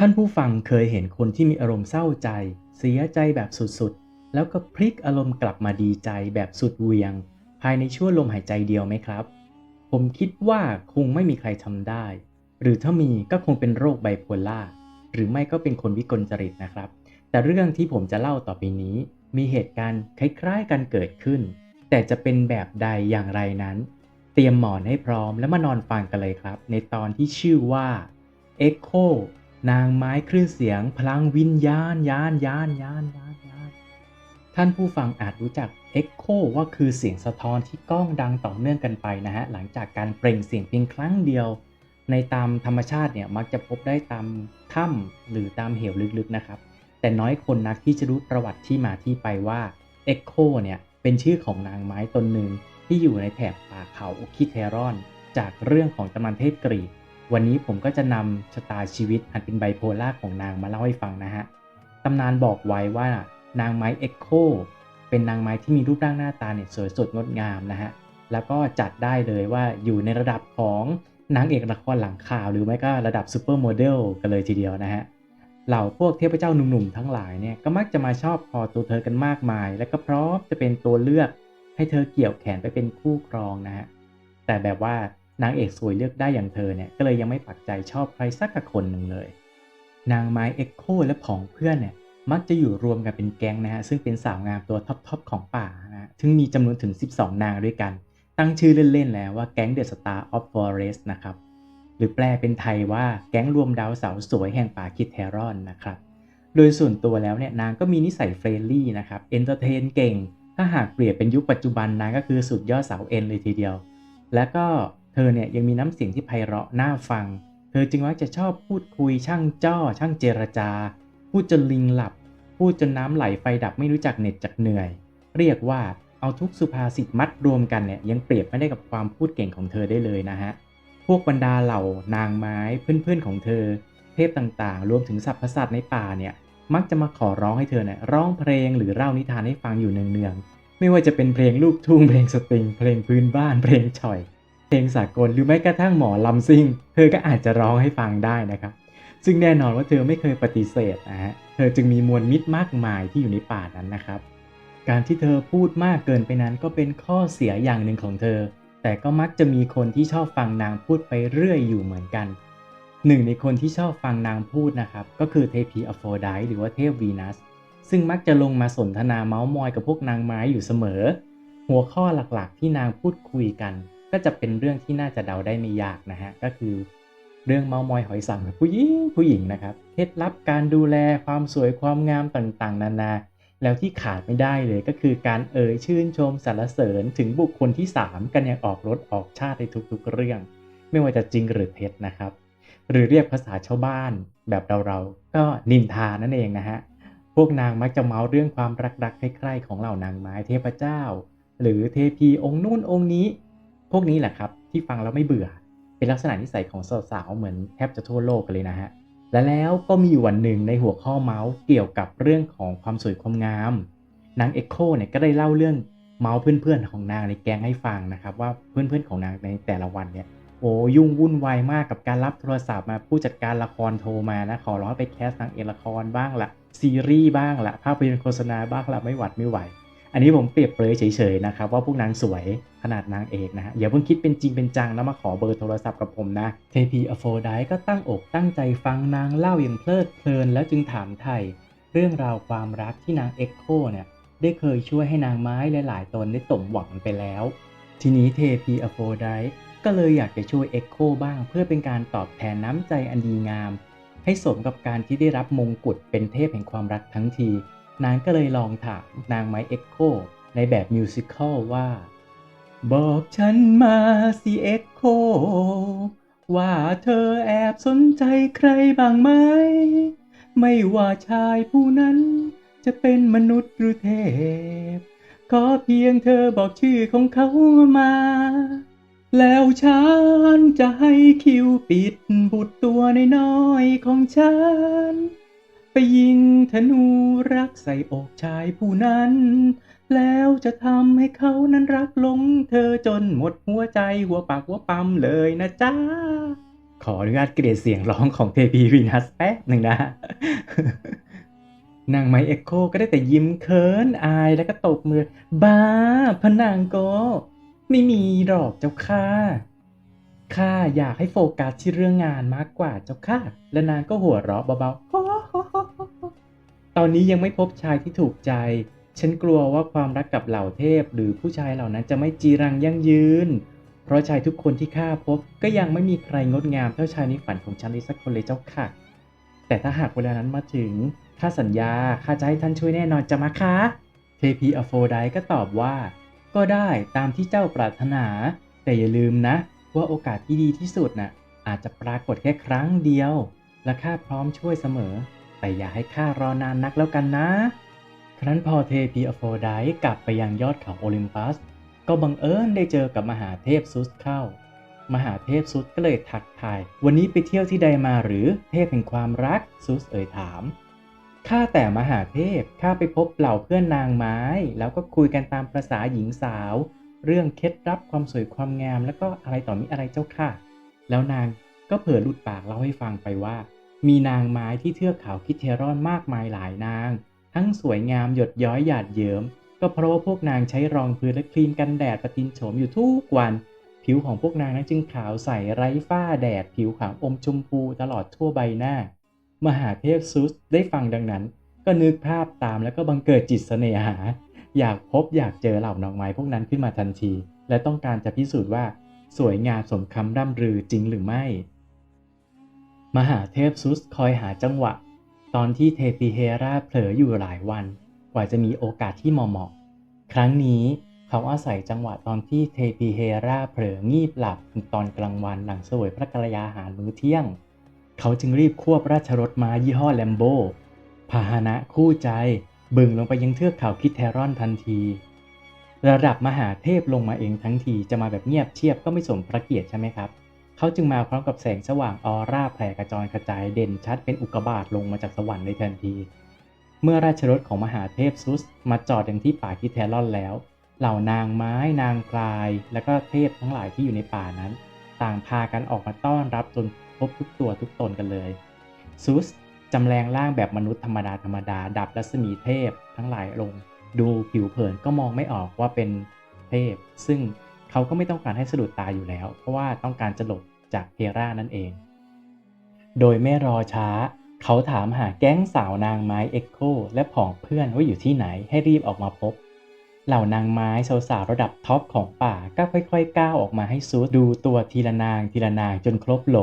ท่านผู้ฟังเคยเห็นคนที่มีอารมณ์เศร้าใจ เสียใจแบบสุดๆ แล้วก็พลิกอารมณ์กลับมาดีใจแบบสุดเวียง ภายในชั่วลมหายใจเดียวไหมครับ ผมคิดว่าคงไม่มีใครทำได้ หรือถ้ามีก็คงเป็นโรคไบโพล่าหรือไม่ก็เป็นคนวิกลจริตนะครับ แต่เรื่องที่ผมจะเล่าต่อไปนี้ มีเหตุการณ์คล้ายๆกันเกิดขึ้น แต่จะเป็นแบบใดอย่างไรนั้น เตรียมหมอนให้พร้อมแล้วมานอนฟังกันเลยครับ ในตอนที่ชื่อว่า Echo นางไม้คลื่นเสียง พลังวิญญาณยานยานยานยานยานท่านผู้ฟังอาจรู้จัก Echo ว่าคือเสียงสะท้อนที่ก้องดังต่อเนื่องกันไปนะฮะหลังจากการเปล่งเสียงเพียงครั้งเดียว ในตามธรรมชาติเนี่ยมักจะพบได้ตามถ้ำหรือตามเหวลึกๆนะครับ แต่น้อยคนนักที่จะรู้ประวัติที่มาที่ไปว่า Echo เนี่ยเป็นชื่อของนางไม้ตนหนึ่งที่อยู่ในแถบป่าเขาอุคิเทรอน จากเรื่องของตำนานเทพกรีก วันนี้ผมก็จะนำชะตาชีวิตอันเป็นไบโพล่าของนางมาเล่าให้ฟังนะฮะ ตำนานบอกไว้ว่านางไม้เอ็กโคเป็นนางไม้ที่มีรูปร่างหน้าตาเนี่ยสวยสดงดงามนะฮะ แล้วก็จัดได้เลยว่าอยู่ในระดับของนางเอกละครหลังข่าวหรือไม่ก็ระดับซูเปอร์โมเดลกันเลยทีเดียวนะฮะ เหล่าพวกเทพเจ้าหนุ่มๆทั้งหลายเนี่ยก็มักจะมาชอบพอตัวเธอกันมากมาย และก็พร้อมจะเป็นตัวเลือกให้เธอเกี่ยวแขนไปเป็นคู่ครองนะฮะ แต่แบบว่า นางเอกสวยเลือกได้อย่างเธอเนี่ยก็เลยยังไม่ปักใจชอบใครสักคนหนึ่งเลย นางไม้เอ็กโคและผองเพื่อนเนี่ยมักจะอยู่รวมกันเป็นแก๊งนะฮะซึ่งเป็นสาวงามตัวท็อปๆของป่านะฮะซึ่งมีจำนวนถึง 12 นางด้วยกัน ตั้งชื่อเล่นๆแล้วว่าแก๊งเดอะสตาร์ออฟฟอเรสต์นะครับหรือแปลเป็นไทยว่าแก๊งรวมดาวสาวสวยแห่งป่าคิดเทรอนนะครับ โดยส่วนตัวแล้วเนี่ยนางก็มีนิสัยเฟรนลี่นะครับเอนเตอร์เทนเก่ง ถ้าหากเปรียบเป็นยุคปัจจุบันนางก็คือสุดยอดสาวเอ็นเลยทีเดียว แล้วก็ ธอเนี่ยยังมีน้ำเสียงที่ไพเราะน่าฟัง เธอจึงมักจะชอบพูดคุยช่างจ้อ ช่างเจรจา พูดจนลิงหลับ พูดจนน้ำไหลไฟดับไม่รู้จักเหน็ดจักเหนื่อย เรียกว่าเอาทุกสุภาษิตมัดรวมกันเนี่ยยังเปรียบไม่ได้กับความพูดเก่งของเธอได้เลยนะฮะ พวกบรรดาเหล่านางไม้เพื่อนๆของเธอ เทพต่างๆ รวมถึงสัตว์ประสาทในป่าเนี่ยมักจะมาขอร้องให้เธอเนี่ยร้องเพลงหรือเล่านิทานให้ฟังอยู่เนืองๆไม่ว่าจะเป็นเพลงลูกทุ่งเพลงสตริงเพลงพื้นบ้านเพลงฉ่อย เพลงสากลหรือแม้กระทั่งหมอลำซิ่ง เธอก็อาจจะร้องให้ฟังได้นะครับ ซึ่งแน่นอนว่าเธอไม่เคยปฏิเสธนะฮะ เธอจึงมีมวลมิตรมากมายที่อยู่ในป่านั้นนะครับ การที่เธอพูดมากเกินไปนั้นก็เป็นข้อเสียอย่างหนึ่งของเธอ แต่ก็มักจะมีคนที่ชอบฟังนางพูดไปเรื่อยอยู่เหมือนกัน หนึ่งในคนที่ชอบฟังนางพูดนะครับ ก็คือเทพีอโฟไดหรือว่าเทพวีนัส ซึ่งมักจะลงมาสนทนาเมาส์มอยกับพวกนางไม้อยู่เสมอ หัวข้อหลักๆ ที่นางพูดคุยกัน ก็จะเป็นเรื่องที่น่าจะเดาได้ไม่ยากนะฮะ ก็คือเรื่องเมามอยหอยสังผู้หญิงผู้หญิงนะครับ เคล็ดลับการดูแลความสวยความงามต่างๆ นานา แล้วที่ขาดไม่ได้เลยก็คือการเอ่ยชื่นชมสรรเสริญถึงบุคคลที่ 3 กันอย่างออกรถออกชาติในทุกๆ เรื่อง ไม่ว่าจะจริงหรือเท็จนะครับ หรือเรียกภาษาชาวบ้านแบบเราๆก็นินทานั่นเองนะฮะพวกนางมักจะเมาเรื่องความรักๆใคร่ๆของเหล่านางไม้เทพเจ้า หรือเทพีองค์นู่นองค์นี้ พวกนี้แหละครับที่ฟังแล้วไม่เบื่อ เป็นลักษณะนิสัยของสาวๆเหมือนแทบจะทั่วโลกกันเลยนะฮะและแล้วก็มีอยู่วันหนึ่งในหัวข้อเมาส์เกี่ยวกับเรื่องของความสวยความงามนางเอ็กโคเนี่ยก็ได้เล่าเรื่องเมาส์เพื่อนๆของนางในแก๊งให้ฟังนะครับ ว่าเพื่อนๆของนางในแต่ละวันเนี่ยโอ้ยุ่งวุ่นวายมากกับการรับโทรศัพท์มาผู้จัดการละครโทรมานะขอร้องให้ไปแคสนางเอกละครบ้างละซีรีส์บ้างละภาพยนตร์โฆษณาบ้างละไม่หวัดไม่ไหว อันนี้ผมเปรียบเปรยเฉยๆนะครับว่าพวกนางสวยขนาดนางเอกนะฮะอย่าเพิ่งคิดเป็นจริงเป็นจังแล้วมาขอเบอร์โทรศัพท์กับผมนะเทพีอโฟไดก็ตั้งอกตั้งใจฟังนางเล่าอย่างเพลิดเพลินแล้วจึงถามไทยเรื่องราวความรักที่นางเอ็กโคเนี่ยได้เคยช่วยให้นางไม้หลายๆตนได้สมหวังไปแล้ว ทีนี้เทพีอโฟไดก็เลยอยากจะช่วยเอ็กโคบ้างเพื่อเป็นการตอบแทนน้ำใจอันดีงาม ให้สมกับการที่ได้รับมงกุฎเป็นเทพแห่งความรักทั้งที นางก็เลยลองถามนางไม้เอ็กโคในแบบมิวสิควลว่า บอกฉันมาสิเอ็กโคว่าเธอแอบสนใจใครบ้างไหม ไม่ว่าชายผู้นั้น จะเป็นมนุษย์หรือเทพ ขอเพียงเธอบอกชื่อของเขามา แล้วฉันจะให้คิวปิดบุตรตัวน้อยๆของฉัน ไปยิงธนูรักใส่อกชายผู้นั้น แล้วจะทำให้เขานั้นรักหลง เธอจนหมดหัวใจหัวปากหัวปั๊มเลยนะจ๊ะ ขออนุญาตเกรดเสียงร้องของเทพีวีนัสแป๊บหนึ่งนะนางไมเอ็กโคก็ได้แต่ยิ้มเคินอายแล้วก็ตบมือ บ้าพนางโกไม่มีหรอกเจ้าค่ะข้าอยากให้โฟกัสที่เรื่องงานมากกว่าเจ้าค่ะ และนางก็หัวเราะเบาๆ ตอนนี้ยังไม่พบชายที่ถูกใจ ฉันกลัวว่าความรักกับเหล่าเทพ หรือผู้ชายเหล่านั้นจะไม่จีรังยั่งยืน เพราะชายทุกคนที่ข้าพบ ก็ยังไม่มีใครงดงามเท่าชายในฝันของฉันเลยสักคนเลยเจ้าค่ะ แต่ถ้าหากเวลานั้นมาถึงข้าสัญญาข้าจะให้ท่านช่วยแน่นอนจะมาคะเทพีอโฟไดก็ตอบว่า ก็ได้ตามที่เจ้าปรารถนา แต่อย่าลืมนะ ว่าโอกาสที่ดีที่สุดน่ะอาจจะปรากฏแค่ครั้งเดียว และข้าพร้อมช่วยเสมอ แต่อย่าให้ข้ารอนานนักแล้วกันนะ ครั้นพอเทพีอโฟไดต์กลับไปยังยอดเขาโอลิมปัส ก็บังเอิญได้เจอกับมหาเทพซุสเข้า มหาเทพซุสก็เลยทักทาย วันนี้ไปเที่ยวที่ใดมาหรือเทพแห่งความรักซุสเอ่ยถาม ข้าแต่มหาเทพ ข้าไปพบเหล่าเพื่อนนางไม้ แล้วก็คุยกันตามประษาหญิงสาว เรื่องเคล็ดลับความสวยความงามแล้วก็อะไรต่อมีอะไรเจ้าค่ะ แล้วนางก็เผยหลุดปากเล่าให้ฟังไปว่า มีนางไม้ที่เทือกเขาคิเทรอนมากมายหลายนาง ทั้งสวยงามหยดย้อยหยาดเยิ้มก็เพราะว่าพวกนางใช้รองพื้นและครีมกันแดดประทินโฉมอยู่ทุกวัน ผิวของพวกนางนั้นจึงขาวใสไร้ฝ้าแดด ผิวขาวอมชมพูตลอดทั่วใบหน้า มหาเทพซุสได้ฟังดังนั้น ก็นึกภาพตามแล้วก็บังเกิดจิตเสน่หา อยากพบอยากเจอเหล่านางไม้พวกนั้นขึ้นมาทันที และต้องการจะพิสูจน์ว่า สวยงามสมคำร่ำรือจริงหรือไม่ มหาเทพซุสคอยหาจังหวะ ตอนที่เทปิเฮราเผลออยู่หลายวัน กว่าจะมีโอกาสที่เหมาะๆครั้งนี้เขาอาศัยจังหวะตอนที่เทปิเฮราเผลองีบหลับตอนกลางวันหลังเสวยพระกรยาหารมื้อเที่ยง เขาจึงรีบควบราชรถม้ายี่ห้อแลมโบพาหนะคู่ใจบึงลงไปยังเทือกเขาคิดเทรอนทันที ระดับมหาเทพลงมาเองทั้งทีจะมาแบบเงียบเชียบก็ไม่สมพระเกียรติใช่ไหมครับ เขาจึงมาพร้อมกับแสงสว่างออร่าแผ่กระจรกระจายเด่นชัดเป็นอุกกาบาตลงมาจากสวรรค์ในทันที เมื่อราชรถของมหาเทพซุสมาจอดอย่างที่ป่าคิเทรอนแล้ว เหล่านางไม้นางพลาย และก็เทพทั้งหลายที่อยู่ในป่านั้น ต่างพากันออกมาต้อนรับจนพบทุกตัวทุกตนกันเลยซุสจำแรงร่างแบบมนุษย์ธรรมดาธรรมดาดับรัศมีเทพทั้งหลายลง ดูผิวเผินก็มองไม่ออกว่าเป็นเทพ ซึ่ง เขาก็ไม่ต้องการให้สะดุดตาอยู่แล้ว เพราะว่าต้องการจะหลบจากเฮรานั่นเอง โดยไม่รอช้า เขาถามหาแก๊งสาวนางไม้เอ็กโคและผองเพื่อนว่าอยู่ที่ไหนให้รีบออกมาพบ เหล่านางไม้สาวๆระดับท็อปของป่าก็ค่อยๆก้าวออกมาให้ซูสดูตัวทีละนางทีละนางจนครบโหล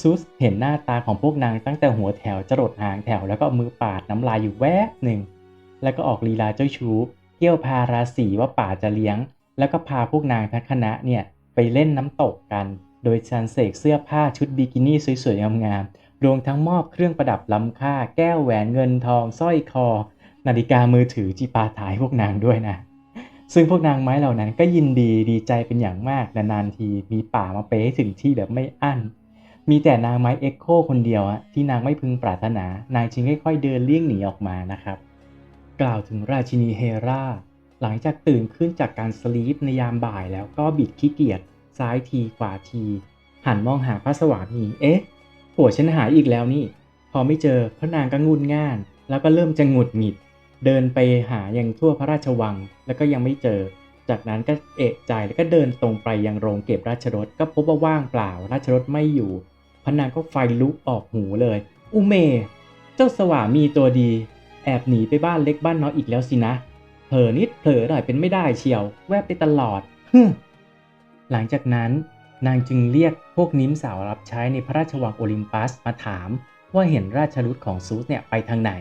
ซูสเห็นหน้าตาของพวกนางตั้งแต่หัวแถวจรดหางแถวแล้วก็มือปาดน้ำลายอยู่แวบหนึ่ง แล้วก็ออกลีลาเจ้าชู้เกี่ยวพาราสีว่าป่าจะเลี้ยง แล้วก็พาพวกนางทั้งคณะเนี่ยไปเล่นน้ำตกกัน โดยชันเสกเสื้อผ้าชุดบิกินี่สวยๆงามๆรวมทั้งมอบเครื่องประดับล้ำค่า แก้วแหวนเงินทองสร้อยคอ นาฬิกามือถือจีปาถ่ายพวกนางด้วยนะ ซึ่งพวกนางไม้เหล่านั้นก็ยินดีดีใจเป็นอย่างมากนานๆทีมีป่ามาเปให้ถึงที่แบบไม่อั้นมีแต่นางไม้เอ็กโคคนเดียวอะที่นางไม่พึงปรารถนา นางจึงค่อยๆเดินเลี่ยงหนีออกมานะครับ กล่าวถึงราชินีเฮรา หลังจากตื่นขึ้นจากการสลีปในยามบ่ายแล้วก็บิดขี้เกียจซ้ายทีขวาที หันมองหาพระสวามี เอ๊ะผัวฉันหายอีกแล้วนี่ พอไม่เจอพระนางก็งุนง่าน แล้วก็เริ่มจะหงุดหงิด เดินไปหาอยังทั่วพระราชวัง แล้วก็ยังไม่เจอ จากนั้นก็เอะใจแล้วก็เดินตรงไปยังโรงเก็บราชรถก็พบว่าว่างเปล่า ราชรถไม่อยู่ พระนางก็ไฟลุกออกหูเลย อุเม เจ้าสวามีตัวดี แอบหนีไปบ้านเล็กบ้านน้อยอีกแล้วสินะ เผลอนิดเผลอหน่อยเป็นไม่ได้เชียว แวบไปตลอดฮึมหลังจากนั้น นางจึงเรียกพวกนิ้มสาวรับใช้ในพระราชวังโอลิมปัสมาถาม ว่าเห็นราชรุตของซูสเนี่ยไปทางไหน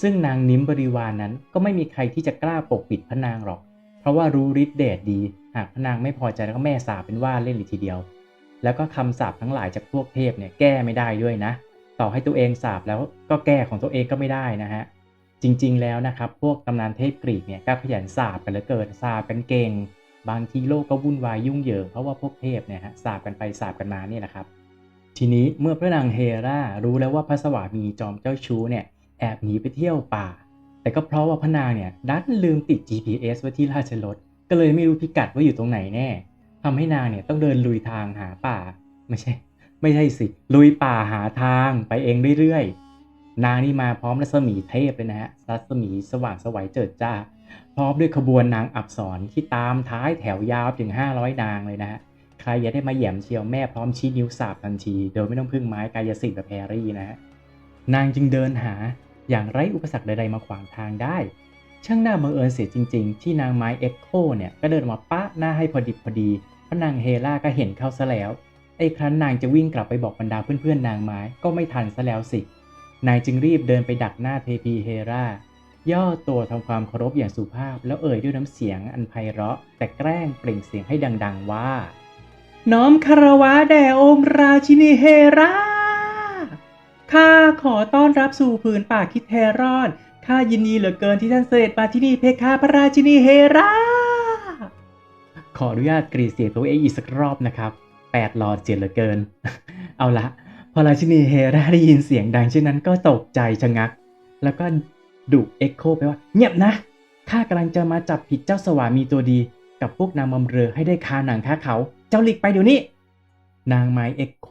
ซึ่งนางนิ้มบริวารนนั้นก็ไม่มีใครที่จะกล้าปกปิดพระนางหรอก เพราะว่ารู้ฤทธิ์เดชดี หากพระนางไม่พอใจแล้วก็แม่สาปเป็นว่าเล่นเลยทีเดียว แล้วก็คำสาปทั้งหลายจากพวกเทพเนี่ยแก้ไม่ได้ด้วยนะ ต่อให้ตัวเองสาปแล้วก็แก้ของตัวเองก็ไม่ได้นะฮะ จริง ๆ แล้วนะครับ พวกตำนานเทพกรีกเนี่ยก็ขยันสาบกันเหลือเกินสาบกันเก่ง บางทีโลกก็วุ่นวายยุ่งเหยิงเพราะว่าพวกเทพเนี่ยฮะสาบกันไปสาบกันมาเนี่ยนะครับ ทีนี้เมื่อพระนางเฮรารู้แล้วว่าพระสวามีจอมเจ้าชู้เนี่ยแอบหนีไปเที่ยวป่า แต่ก็เพราะว่าพระนางเนี่ยดันลืมติด GPS ไว้ที่ราชรถก็เลยไม่รู้พิกัดว่าอยู่ตรงไหนแน่ทำให้นางเนี่ยต้องเดินลุยทางหาป่า ไม่ใช่ ไม่ใช่สิ ลุยป่าหาทางไปเองเรื่อยๆ นางนี่มาพร้อมรัศมีเทพเลยนะฮะรัศมีสว่างสวัยเจิดจ้า พร้อมด้วยขบวนนางอับสรที่ตามท้ายแถวยาวถึง 500 นางเลยนะฮะใครอยากได้มาแย่มเชียวแม่พร้อมชี้นิ้วสาบทันทีโดยไม่ต้องพึ่งไม้กายสิทธิ์แบบแพรรี่นะฮะนางจึงเดินหาอย่างไร้อุปสรรคใดๆมาขวางทางได้ ช่างน่าบังเอิญเสียจริง ๆ ที่นางไม้เอ็กโคเนี่ยก็เดินมาปะหน้าให้พอดิบพอดีพราะนางเฮล่าก็เห็นเข้าซะแล้วไอ้ครั้นนางจะวิ่งกลับไปบอกบรรดาเพื่อนๆนางไม้ก็ไม่ทันซะแล้วสิ นายจึงรีบเดินไปดักหน้าเทพีเฮราย่อตัวทำความเคารพอย่างสุภาพ แล้วเอ่ยด้วยน้ำเสียงอันไพเราะ แต่แกล้งเปล่งเสียงให้ดัง ๆว่า น้อมคารวะแด่องค์ราชินีเฮราข้าขอต้อนรับสู่ผืนป่าคิดเทรอนข้ายินดีเหลือเกินที่ท่านเสด็จมาที่นี่เพคะพระราชินีเฮราขออนุญาตกรีดเสียงตัวเองอีกสักรอบนะครับแปดหลอดเสียเหลือเกิน เอาละ อราชินีเฮราได้ยินเสียงดังเช่นนั้นก็ตกใจชะงัก แล้วก็ดุเอ็กโคไปว่า เงียบนะข้ากำลังจะมาจับผิดเจ้าสวามีตัวดี กับพวกนางบำเรอให้ได้คาหนังคาเขา เจ้าหลีกไปเดี๋ยวนี้ นางไม้เอ็กโค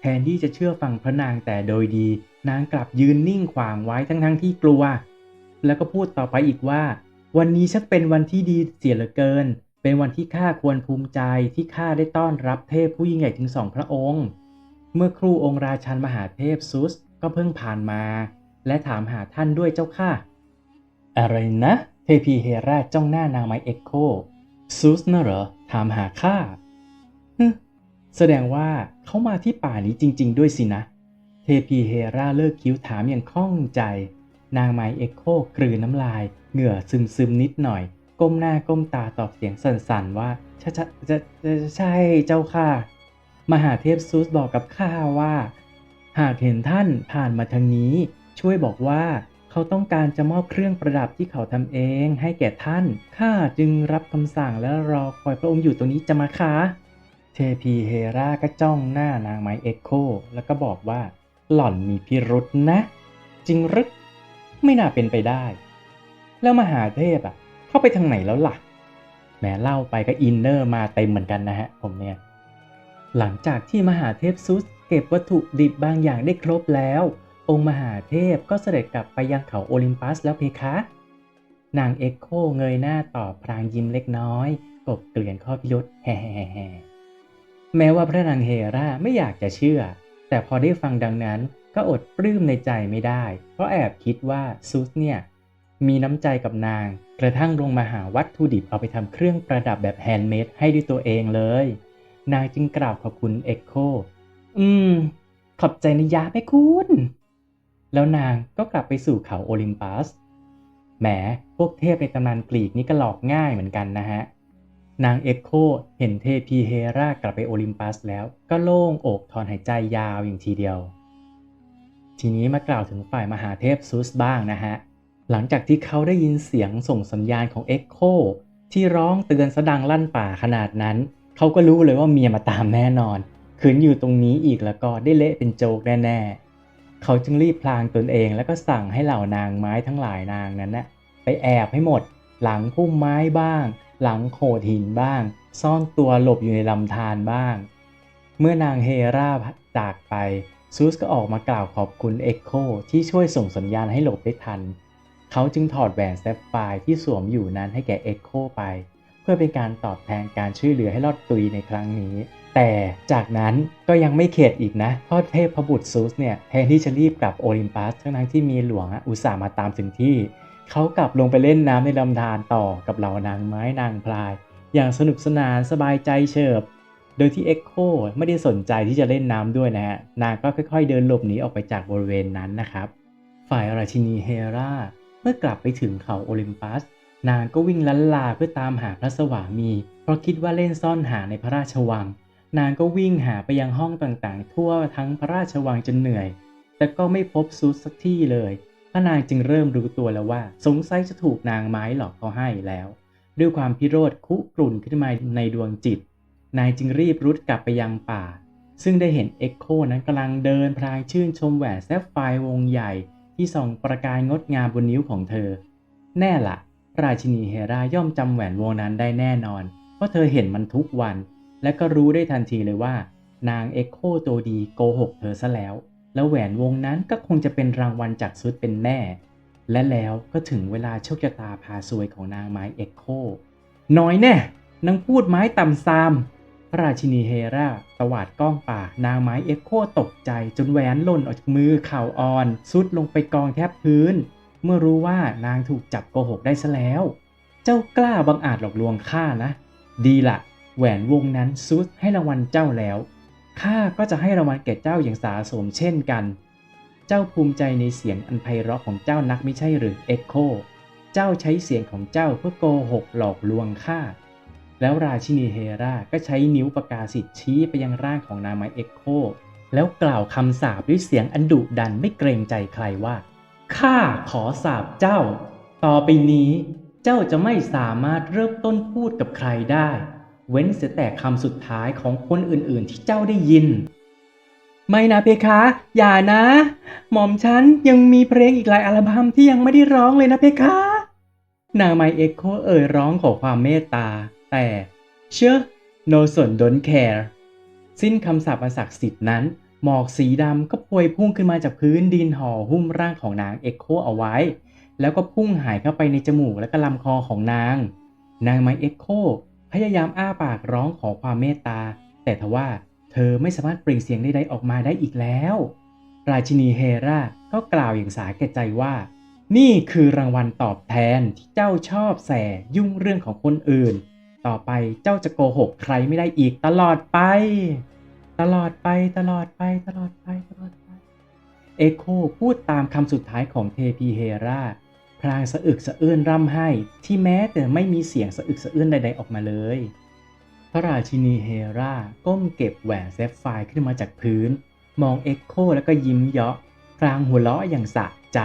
แทนที่จะเชื่อฟังพระนางแต่โดยดี นางกลับยืนนิ่งขวางไว้ทั้งๆที่กลัว แล้วก็พูดต่อไปอีกว่า วันนี้ชักเป็นวันที่ดีเสียเหลือเกิน เป็นวันที่ข้าควรภูมิใจที่ข้าได้ต้อนรับเทพผู้ยิ่งใหญ่ถึงสองพระองค์ เมื่อครูองค์ราชันมหาเทพซุสก็เพิ่งผ่านมา และถามหาท่านด้วยเจ้าค่ะ อะไรนะ เทพีเฮราจ้องหน้านางไม้เอ็กโคซุสน่ะเหรอ ถามหาข้าฮึแสดงว่าเขามาที่ป่านี้จริง ๆ ด้วยสินะ เทพีเฮราเลิกคิ้วถามอย่างคล่องใจ นางไม้เอ็กโคกลืนน้ำลาย เหงื่อซึมซึมนิดหน่อย ก้มหน้าก้มตาตอบเสียงสั่นๆว่าใช่ใช่ใช่ใช่เจ้าค่ะ มหาเทพซูสบอกกับข้าว่า หากเห็นท่านผ่านมาทางนี้ ช่วยบอกว่าเขาต้องการจะมอบเครื่องประดับที่เขาทำเองให้แก่ท่าน ข้าจึงรับคำสั่งและรอคอยพระองค์อยู่ตรงนี้จะมาคะเทพีเฮราก็จ้องหน้านางไม้เอ็กโคแล้วก็บอกว่า หล่อนมีพิรุษนะ จริงหรึไม่น่าเป็นไปได้ แล้วมหาเทพอะ เข้าไปทางไหนแล้วล่ะแหมเล่าไปก็อินเนอร์มาเต็มเหมือนกันนะฮะผมเนี่ย หลังจากที่มหาเทพซุสเก็บวัตถุดิบบางอย่างได้ครบแล้ว องค์มหาเทพก็เสด็จกลับไปยังเขาโอลิมปัสแล้วเพคะ นางเอ็กโคเงยหน้าตอบพลางยิ้มเล็กน้อย กบเกลื่อนข้อพิรุษแฮ่ๆแม้ว่าพระนางเฮราไม่อยากจะเชื่อ แต่พอได้ฟังดังนั้นก็อดปลื้มในใจไม่ได้ เพราะแอบคิดว่าซุสเนี่ย มีน้ำใจกับนาง กระทั่งลงมาหาวัตถุดิบเอาไปทำเครื่องประดับแบบแฮนด์เมดให้ด้วยตัวเองเลย นางจึงกล่าวขอบคุณเอ็กโค อืม ขอบใจนะยะแม่คุณ แล้วนางก็กลับไปสู่เขาโอลิมปัส แหม พวกเทพในตำนานกรีกนี่ก็หลอกง่ายเหมือนกันนะฮะ นางเอ็กโคเห็นเทพีเฮรากลับไปโอลิมปัสแล้วก็โล่งอกถอนหายใจยาวอย่างทีเดียว ทีนี้มากล่าวถึงฝ่ายมหาเทพซุสบ้างนะฮะ หลังจากที่เขาได้ยินเสียงส่งสัญญาณของเอ็กโคที่ร้องเตือนสะดังลั่นป่าขนาดนั้น เขาก็รู้เลยว่าเมียมาตามแน่นอน ขืนอยู่ตรงนี้อีกแล้วก็ได้เละเป็นโจกแน่ๆ เขาจึงรีบพลางตนเองแล้วก็สั่งให้เหล่านางไม้ทั้งหลายนางนั้นนะไปแอบให้หมด หลังพุ่มไม้บ้าง หลังโขดหินบ้าง ซ่อนตัวหลบอยู่ในลำธารบ้าง เมื่อนางเฮราจากไปซูสก็ออกมากล่าวขอบคุณเอ็กโคที่ช่วยส่งสัญญาณให้หลบได้ทัน เขาจึงถอดแหวนแซฟไฟร์ที่สวมอยู่นั้นให้แก่เอ็กโคไป พื่อเป็นการตอบแทนการช่วยเหลือให้รอดตุยในครั้งนี้ แต่จากนั้นก็ยังไม่เข็ดอีกนะเพราะเทพพบุตรซูสเนี่ยแทนที่จะรีบกลับโอลิมปัสทั้งๆที่มีหลวงอะอุตส่าห์มาตามถึงที่ เขากลับลงไปเล่นน้ำในลำธารต่อกับเหล่านางไม้นางพลาย อย่างสนุกสนานสบายใจเฉิบโดยที่เอ็กโคไม่ได้สนใจที่จะเล่นน้ำด้วยนะฮะ นางก็ค่อยๆเดินหลบหนีออกไปจากบริเวณนั้นนะครับ ฝ่ายราชินีเฮราเมื่อกลับไปถึงเขาโอลิมปัส นางก็วิ่งลันลาเพื่อตามหาพระสวามี เพราะคิดว่าเล่นซ่อนหาในพระราชวัง นางก็วิ่งหาไปยังห้องต่างๆ ทั่วทั้งพระราชวังจนเหนื่อย แต่ก็ไม่พบซูสสักที่เลยพระนางจึงเริ่มรู้ตัวแล้วว่า สงสัยจะถูกนางไม้หลอกเขาให้แล้ว ด้วยความพิโรธคุกรุ่นขึ้นมาในดวงจิต นายจึงรีบรุดกลับไปยังป่า ซึ่งได้เห็นเอ็กโคนั้นกำลังเดินพลางชื่นชมแหวนแซฟไฟร์วงใหญ่ที่ส่องประกายงดงามบนนิ้วของเธอ แน่ล่ะ ราชินีเฮราย่อมจำแหวนวงนั้นได้แน่นอน เพราะเธอเห็นมันทุกวัน และก็รู้ได้ทันทีเลยว่า นางเอ็กโคตัวดีโกหกเธอซะแล้ว แล้วแหวนวงนั้นก็คงจะเป็นรางวัลจากซุดเป็นแน่ และแล้วก็ถึงเวลาโชคชะตาพาซวยของนางไม้เอ็กโคน้อยแน่นางพูดไม้ต่ำซาม พระราชินีเฮราตวาดก้องป่านางไม้เอ็กโคตกใจจนแหวนหล่นออกจากมือเข่าอ่อน ซุดลงไปกองแทบพื้น เมื่อรู้ว่านางถูกจับโกหกได้ซะแล้ว เจ้ากล้าบังอาจหลอกลวงข้านะ ดีละ แหวนวงนั้นซุดให้รางวัลเจ้าแล้ว ข้าก็จะให้รางวัลแก่เจ้าอย่างสาสมเช่นกัน เจ้าภูมิใจในเสียงอันไพเราะของเจ้านักไม่ใช่หรือเอ็กโค เจ้าใช้เสียงของเจ้าเพื่อโกหกหลอกลวงข้า แล้วราชินีเฮราก็ใช้นิ้วประกาศสิทธิ์ชี้ไปยังร่างของนางไม้เอ็กโค แล้วกล่าวคำสาปด้วยเสียงอันดุดันไม่เกรงใจใครว่า ข้าขอสาปเจ้า ต่อไปนี้เจ้าจะไม่สามารถเริ่มต้นพูดกับใครได้ เว้นเสียแต่คำสุดท้ายของคนอื่นๆที่เจ้าได้ยิน ไม่นะเพคะ อย่านะ หม่อมฉันยังมีเพลงอีกหลายอัลบั้มที่ยังไม่ได้ร้องเลยนะเพคะ นางไมเอ็กโคเอ่ยร้องขอความเมตตา แต่เชื่อโนสนดนแคร์สิ้นคำสาปอันศักดิ์สิทธิ์นั้น หมอกสีดำก็พวยพุ่งขึ้นมาจากพื้นดินห่อหุ้มร่างของนางเอ็กโคเอาไว้ แล้วก็พุ่งหายเข้าไปในจมูกและก็ลำคอของนาง นางไมเอ็กโคพยายามอ้าปากร้องขอความเมตตา แต่ทว่าเธอไม่สามารถเปล่งเสียงใดๆออกมาได้อีกแล้ว ราชินีเฮราก็กล่าวอย่างสาแก่ใจว่า นี่คือรางวัลตอบแทนที่เจ้าชอบแสยุ่งเรื่องของคนอื่น ต่อไปเจ้าจะโกหกใครไม่ได้อีกตลอดไป ตลอดไปตลอดไปตลอดไปตลอดไป เอโคพูดตามคำสุดท้ายของเทพีเฮราพลางสะอึกสะอื้นร่ำไห้ ที่แม้แต่ไม่มีเสียงสะอึกสะอื้นใดๆออกมาเลย พระราชินีเฮราก้มเก็บแหวนเซฟไฟร์ขึ้นมาจากพื้น มองเอ็กโคแล้วก็ยิ้มเยาะพลางหัวเราะอย่างสะใจ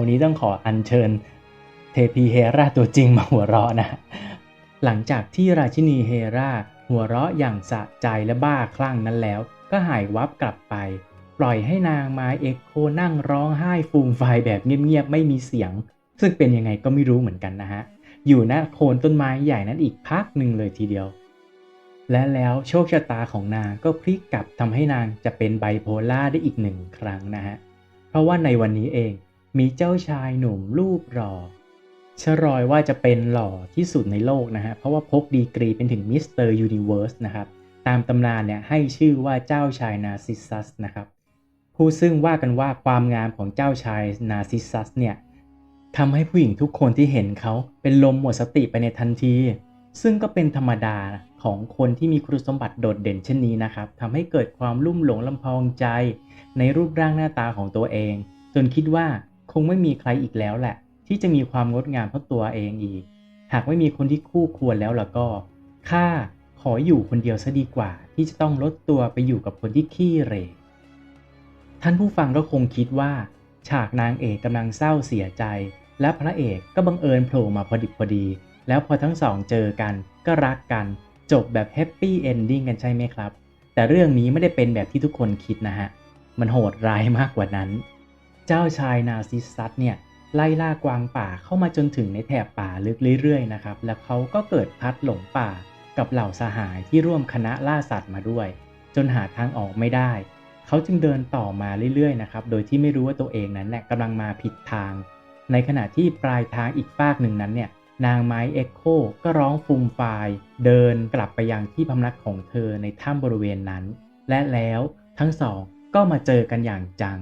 วนี้ต้องขออัญเชิญเทพีเฮราตัวจริงมาหัวเราะนะ หลังจากที่ราชินีเฮราหัวเราะอย่างสะใจและบ้าคลั่งนั้นแล้ว ก็หายวับกลับไป ปล่อยให้นางไม้เอ็กโคนั่งร้องไห้ฟูมไฟแบบเงียบๆไม่มีเสียง ซึ่งเป็นยังไงก็ไม่รู้เหมือนกันนะฮะ อยู่หน้าโคนต้นไม้ใหญ่นั้นอีกพักหนึ่งเลยทีเดียว และแล้วโชคชะตาของนางก็พลิกกลับทำให้นางจะเป็นไบโพล่าได้อีกหนึ่งครั้งนะฮะเพราะว่าในวันนี้เอง มีเจ้าชายหนุ่มรูปหล่อชรอยว่าจะเป็นหล่อที่สุดในโลกนะฮะ เพราะว่าพกดีกรีเป็นถึงมิสเตอร์ยูนิเวิร์สนะครับ ตามตำนานเนี่ยให้ชื่อว่าเจ้าชายนาซิสซัสนะครับ ผู้ซึ่งว่ากันว่าความงามของเจ้าชายนาซิสซัสเนี่ยทำให้ผู้หญิงทุกคนที่เห็นเขาเป็นลมหมดสติไปในทันที ซึ่งก็เป็นธรรมดาของคนที่มีคุณสมบัติโดดเด่นเช่นนี้นะครับทำให้เกิดความลุ่มหลงลำพองใจ ในรูปร่างหน้าตาของตัวเอง จนคิดว่า คงไม่มีใครอีกแล้วแหละ ที่จะมีความงดงามเท่าตัวเองอีก หากไม่มีคนที่คู่ควรแล้วล่ะก็ข้าขออยู่คนเดียวซะดีกว่า ที่จะต้องลดตัวไปอยู่กับคนที่ขี้เรท่านผู้ฟังก็คงคิดว่า ฉากนางเอกกำลังเศร้าเสียใจ และพระเอกก็บังเอิญโผล่มาพอดิบพอดี แล้วพอทั้งสองเจอกันก็รักกัน จบแบบแฮปปี้เอนดิ้งกันใช่ไหมครับ แต่เรื่องนี้ไม่ได้เป็นแบบที่ทุกคนคิดนะฮะ มันโหดร้ายมากกว่านั้น เจ้าชายนาซิสซัสเนี่ยไล่ล่ากวางป่าเข้ามาจนถึงในแถบป่าลึกเรื่อยๆนะครับ แล้วเขาก็เกิดพลัดหลงป่ากับเหล่าสหายที่ร่วมคณะล่าสัตว์มาด้วย จนหาทางออกไม่ได้ เขาจึงเดินต่อมาเรื่อยๆนะครับ โดยที่ไม่รู้ว่าตัวเองนั้นเนี่ยกำลังมาผิดทาง ในขณะที่ปลายทางอีกฟากหนึ่งนั้นเนี่ยนางไม้เอ็กโคก็ร้องฟูมฟายเดินกลับไปยังที่พำนักของเธอในถ้ำบริเวณนั้น และแล้วทั้งสองก็มาเจอกันอย่างจัง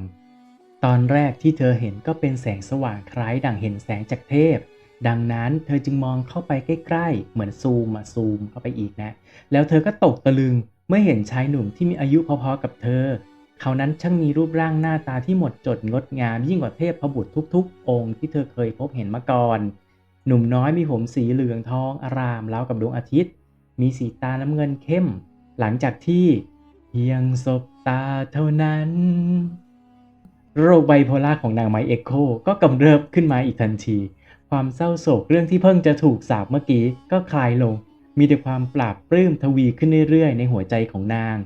ตอนแรกที่เธอเห็นก็เป็นแสงสว่างคล้ายดั่งเห็นแสงจากเทพ ดังนั้นเธอจึงมองเข้าไปใกล้ๆ เหมือนซูมมาซูมเข้าไปอีกนะ แล้วเธอก็ตกตะลึงเมื่อเห็นชายหนุ่มที่มีอายุพอๆกับเธอ เขานั้นช่างมีรูปร่างหน้าตาที่หมดจดงดงามยิ่งกว่าเทพพบุตรทุกๆ องค์ที่เธอเคยพบเห็นมาก่อน หนุ่มน้อยมีผมสีเหลืองทองอารามราวกับดวงอาทิตย์ มีสีตาน้ำเงินเข้ม หลังจากที่เพียงสบตาเท่านั้น โรคไบโพล่าของนางไมเอ็กโคก็กำเริบขึ้นมาอีกทันที ความเศร้าโศกเรื่องที่เพิ่งจะถูกสาปเมื่อกี้ก็คลายลง มีแต่ความปราบปลื้มทวีขึ้นเรื่อยๆ ในหัวใจของนาง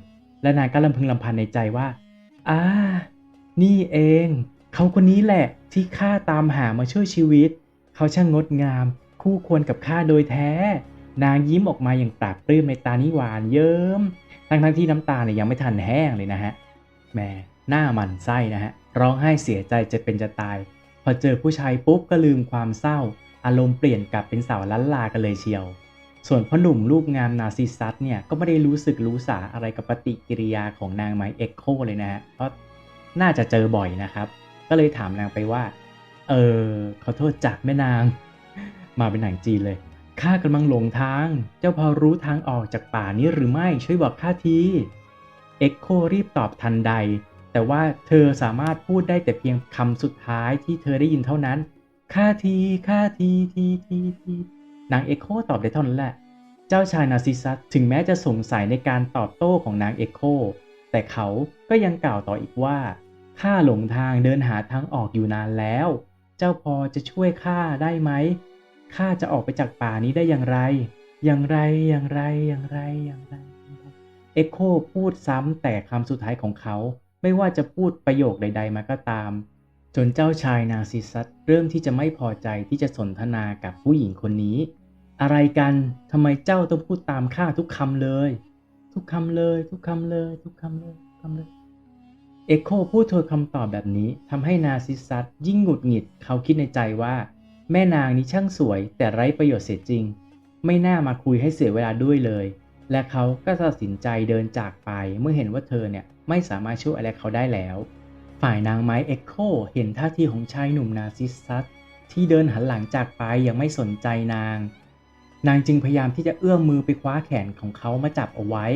และนางก็ลำพึงลำพันในใจว่าอ่านี่เอง เขาคนนี้แหละที่ข้าตามหามาช่วยชีวิต เขาช่างงดงาม คู่ควรกับข้าโดยแท้ นางยิ้มออกมาอย่างปราบปลื้มในตานิหวานเยิ้มทั้งทั้งๆที่น้ำตาเนี่ยยังไม่ทันแห้งเลยนะฮะแม่ หน้ามันไส้นะฮะ ร้องไห้เสียใจจะเป็นจะตาย พอเจอผู้ชายปุ๊บก็ลืมความเศร้า อารมณ์เปลี่ยนกลับเป็นสาวล้านลากันเลยเชียว ส่วนพ่อหนุ่มรูปงามนาซิซัสเนี่ยก็ไม่ได้รู้สึกรู้สาอะไรกับปฏิกิริยาของนางไม้เอ็กโคเลยนะฮะ เพราะน่าจะเจอบ่อยนะครับ ก็เลยถามนางไปว่า เออขอโทษจากแม่นาง มาเป็นหนังจีนเลยข้ากำลังหลงทาง เจ้าพอรู้ทางออกจากป่านี้หรือไม่ช่วยบอกข้าที เอ็กโครีบตอบทันใด แต่ว่าเธอสามารถพูดได้แต่เพียงคำสุดท้ายที่เธอได้ยินเท่านั้นข้าทีข้าทีทีทีทีนางเอ็กโคตอบได้เท่านั้นแหละ เจ้าชายนาซิซัสถึงแม้จะสงสัยในการตอบโต้ของนางเอ็กโค แต่เขาก็ยังกล่าวต่ออีกว่า ข้าหลงทางเดินหาทางออกอยู่นานแล้ว เจ้าพอจะช่วยข้าได้ไหม ข้าจะออกไปจากป่านี้ได้อย่างไร อย่างไร อย่างไร อย่างไร อย่างไร เอ็กโคพูดซ้ำแต่คำสุดท้ายของเขา ไม่ว่าจะพูดประโยคใด ๆ มาก็ตาม จนเจ้าชายนาซิซัสเริ่มที่จะไม่พอใจที่จะสนทนากับผู้หญิงคนนี้ อะไรกันทำไมเจ้าต้องพูดตามข้าทุกคำเลย ทุกคำเลย ทุกคำเลย ทุกคำเลยทุกคำเลยเอ็กโคพูดโทยคำตอบแบบนี้ทำให้นาซิซัสยิ่งหงุดหงิดเขาคิดในใจว่า แม่นางนี้ช่างสวยแต่ไร้ประโยชน์เสียจริง ไม่น่ามาคุยให้เสียเวลาด้วยเลย และเขาก็ตัดสินใจเดินจากไปเมื่อเห็นว่าเธอเนี่ยไม่สามารถช่วยอะไรเขาได้แล้ว ฝ่ายนางไม้เอ็กโคเห็นท่าทีของชายหนุ่มนาซิสซัสที่เดินหันหลังจากไปยังไม่สนใจนาง นางจึงพยายามที่จะเอื้อมมือไปคว้าแขนของเขามาจับเอาไว้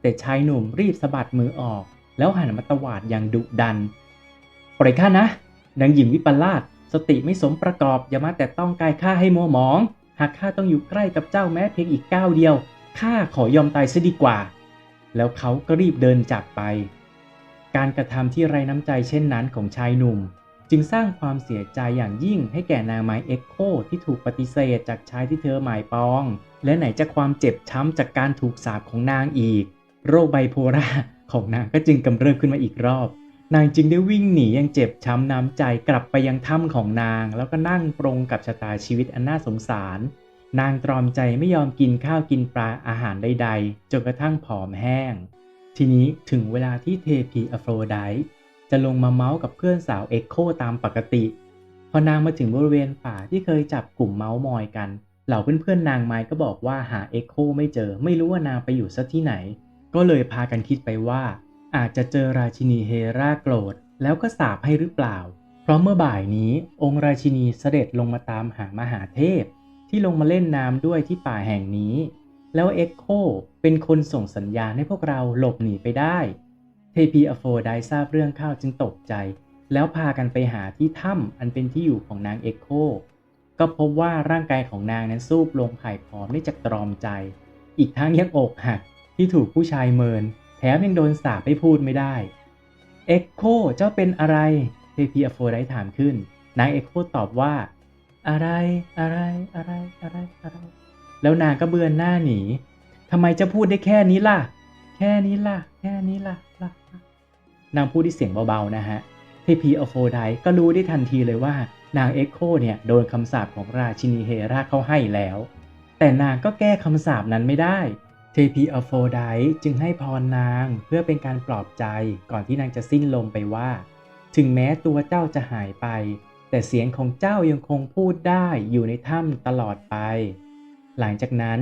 แต่ชายหนุ่มรีบสะบัดมือออก แล้วหันมาตวาดอย่างดุดัน ปล่อยข้านะนางหญิงวิปลาสสติไม่สมประกอบอย่ามาแต่ต้องกายข้าให้มัวหมอง หากข้าต้องอยู่ใกล้กับเจ้าแม้เพียงอีกก้าวเดียว ข้าขอยอมตายซะดีกว่า แล้วเขาก็รีบเดินจากไป การกระทำที่ไร้น้ำใจเช่นนั้นของชายหนุ่ม จึงสร้างความเสียใจอย่างยิ่งให้แก่นางไม้เอ็กโคที่ถูกปฏิเสธจากชายที่เธอหมายปอง และไหนจะความเจ็บช้ำจากการถูกสาปของนางอีก โรคไบโพล่าของนางก็จึงกำเริบขึ้นมาอีกรอบนางจึงได้วิ่งหนียังเจ็บช้ำน้ำใจกลับไปยังถ้ำของนาง แล้วก็นั่งปรงกับชะตาชีวิตอันน่าสงสาร นางตรอมใจไม่ยอมกินข้าวกินปลาอาหารใดๆ จนกระทั่งผอมแห้ง ทีนี้ถึงเวลาที่เทพีอโฟรไดจะลงมาเมาส์กับเพื่อนสาวเอ็กโคตามปกติ พอนางมาถึงบริเวณป่าที่เคยจับกลุ่มเมาส์มอยกัน เหล่าเพื่อนๆนางไม้ก็บอกว่าหาเอ็กโคไม่เจอ ไม่รู้ว่านางไปอยู่ซะที่ไหน ก็เลยพากันคิดไปว่า อาจจะเจอราชินีเฮราโกรธ แล้วก็สาปให้หรือเปล่า เพราะเมื่อบ่ายนี้องค์ราชินีเสด็จลงมาตามหามหาเทพ ที่ลงมาเล่นน้ำด้วยที่ป่าแห่งนี้ แล้วเอ็กโคเป็นคนส่งสัญญาณให้พวกเราหลบหนีไปได้ เทพีอโฟไดทราบเรื่องเข้าจึงตกใจ แล้วพากันไปหาที่ถ้ำอันเป็นที่อยู่ของนางเอ็กโคก็พบว่าร่างกายของนางนั้นสูบลงผ่ายผอมเนื่องจากตรอมใจ อีกทั้งยังอกหักที่ถูกผู้ชายเมิน แถมยังโดนสาปให้พูดไม่ได้ เอ็กโคเจ้าเป็นอะไร เทพีอโฟไดถามขึ้น นางเอ็กโคตอบว่า อะไรอะไรอะไรอะไรอะไร แล้วนางก็เบือนหน้าหนีทำไมจะพูดได้แค่นี้ล่ะ แค่นี้ล่ะ แค่นี้ล่ะล่ะนางพูดด้วยเสียงเบาๆนะฮะเทพีอโฟไดก็รู้ได้ทันทีเลยว่านางเอ็กโคเนี่ยโดนคำสาปของราชินีเฮราเข้าให้แล้ว แต่นางก็แก้คำสาปนั้นไม่ได้ เทพีอโฟไดจึงให้พรนางเพื่อเป็นการปลอบใจก่อนที่นางจะสิ้นลมไปว่า ถึงแม้ตัวเจ้าจะหายไป แต่เสียงของเจ้ายังคงพูดได้อยู่ในถ้ำตลอดไป หลังจากนั้น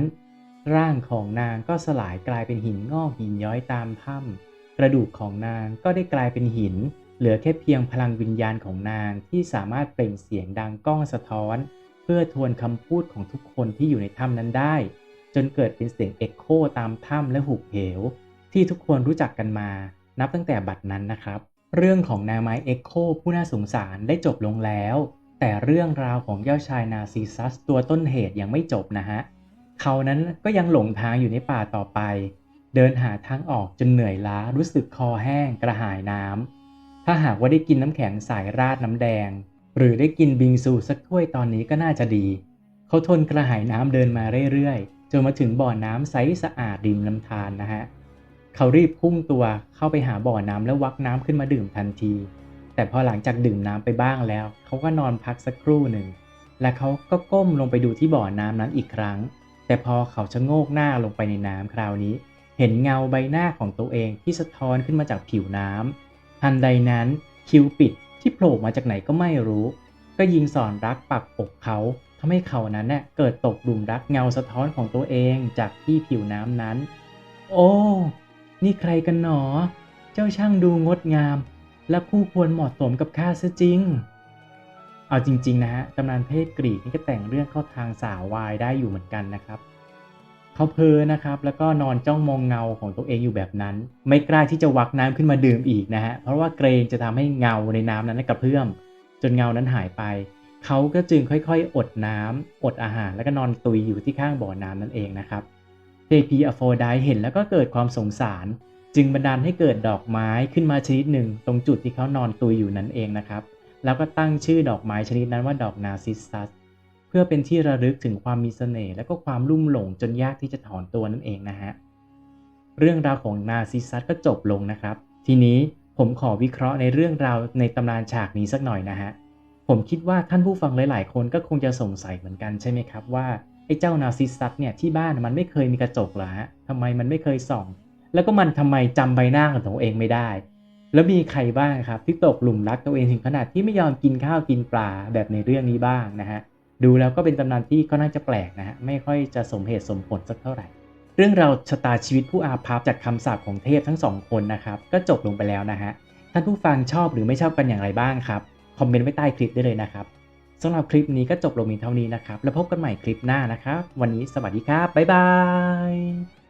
ร่างของนางก็สลายกลายเป็นหินงอกหินย้อยตามถ้ำกระดูกของนางก็ได้กลายเป็นหิน เหลือแค่เพียงพลังวิญญาณของนางที่สามารถเปล่งเสียงดังก้องสะท้อน เพื่อทวนคำพูดของทุกคนที่อยู่ในถ้ำนั้นได้ จนเกิดเป็นเสียงเอ็กโคตามถ้ำและหุบเหว ที่ทุกคนรู้จักกันมา นับตั้งแต่บัดนั้นนะครับ เรื่องของนางไม้เอ็กโคผู้น่าสงสารได้จบลงแล้ว แต่เรื่องราวของเจ้าชายนาซีซัสตัวต้นเหตุยังไม่จบนะฮะ เขานั้นก็ยังหลงทางอยู่ในป่าต่อไป เดินหาทางออกจนเหนื่อยล้ารู้สึกคอแห้งกระหายน้ำถ้าหากว่าได้กินน้ำแข็งสายราดน้ำแดง หรือได้กินบิงซูสักถ้วยตอนนี้ก็น่าจะดี เขาทนกระหายน้ำเดินมาเรื่อยๆจนมาถึงบ่อน้ำใสสะอาดริมลำธารนะฮะ เขารีบพุ่งตัวเข้าไปหาบ่อน้ำแล้ววักน้ำขึ้นมาดื่มทันที แต่พอหลังจากดื่มน้ำไปบ้างแล้ว เขาก็นอนพักสักครู่หนึ่ง และเขาก็ก้มลงไปดูที่บ่อน้ำนั้นอีกครั้ง แต่พอเขาชะโงกหน้าลงไปในน้ำคราวนี้ เห็นเงาใบหน้าของตัวเองที่สะท้อนขึ้นมาจากผิวน้ำทันใดนั้นคิวปิดที่โผล่มาจากไหนก็ไม่รู้ ก็ยิงสอนรักปักอกเขาทำให้เขานั้นเน่ยเกิดตกหลุมรักเงาสะท้อนของตัวเองจากที่ผิวน้ำนั้น โอ้ นี่ใครกันหนอ เจ้าช่างดูงดงาม และคู่ควรเหมาะสมกับข้าซะจริง เอาจริง ๆ นะฮะตำนานเพศกรีกนี่ก็แต่งเรื่องเข้าทางสาววายได้อยู่เหมือนกันนะครับเขาเพลอนะครับ แล้วก็นอนจ้องมองเงาของตัวเองอยู่แบบนั้น ไม่กล้าที่จะวักน้ำขึ้นมาดื่มอีกนะฮะ เพราะว่าเกรงจะทำให้เงาในน้ำนั้นกระเพื่อม จนเงานั้นหายไป เขาก็จึงค่อยๆ อดน้ำอดอาหาร แล้วก็นอนตุยอยู่ที่ข้างบ่อน้ำนั่นเองนะครับ เทพีอโฟไดเห็นแล้วก็เกิดความสงสาร จึงบันดาลให้เกิดดอกไม้ขึ้นมาชนิดหนึ่ง ตรงจุดที่เขานอนตุยอยู่นั่นเองนะครับ แล้วก็ตั้งชื่อดอกไม้ชนิดนั้นว่าดอกนาซิสซัสเพื่อเป็นที่ระลึกถึงความมีเสน่ห์และก็ความลุ่มหลงจนยากที่จะถอนตัวนั่นเองนะฮะเรื่องราวของนาซิสซัสก็จบลงนะครับ ทีนี้ผมขอวิเคราะห์ในเรื่องราวในตำนานฉากนี้สักหน่อยนะฮะผมคิดว่าท่านผู้ฟังหลาย ๆ คนก็คงจะสงสัยเหมือนกันใช่ไหมครับว่า ไอ้เจ้านาซิสซัสเนี่ยที่บ้านมันไม่เคยมีกระจกเหรอฮะทำไมมันไม่เคยส่อง แล้วก็มันทำไมจำใบหน้าของตัวเองไม่ได้ แล้วมีใครบ้างครับที่ตกหลุมรักตัวเองถึงขนาดที่ไม่ยอมกินข้าวกินปลาแบบในเรื่องนี้บ้างนะฮะดูแล้วก็เป็นตำนานที่ก็น่าจะแปลกนะฮะไม่ค่อยจะสมเหตุสมผลสักเท่าไหร่ เรื่องราวชะตาชีวิตผู้อาภัพจากคำสาปของเทพทั้งสองคนนะครับก็จบลงไปแล้วนะฮะท่านผู้ฟังชอบหรือไม่ชอบกันอย่างไรบ้างครับคอมเมนต์ไว้ใต้คลิปได้เลยนะครับ สำหรับคลิปนี้ก็จบลงมีเท่านี้นะครับ แล้วพบกันใหม่คลิปหน้านะครับ วันนี้สวัสดีครับ บ๊ายบาย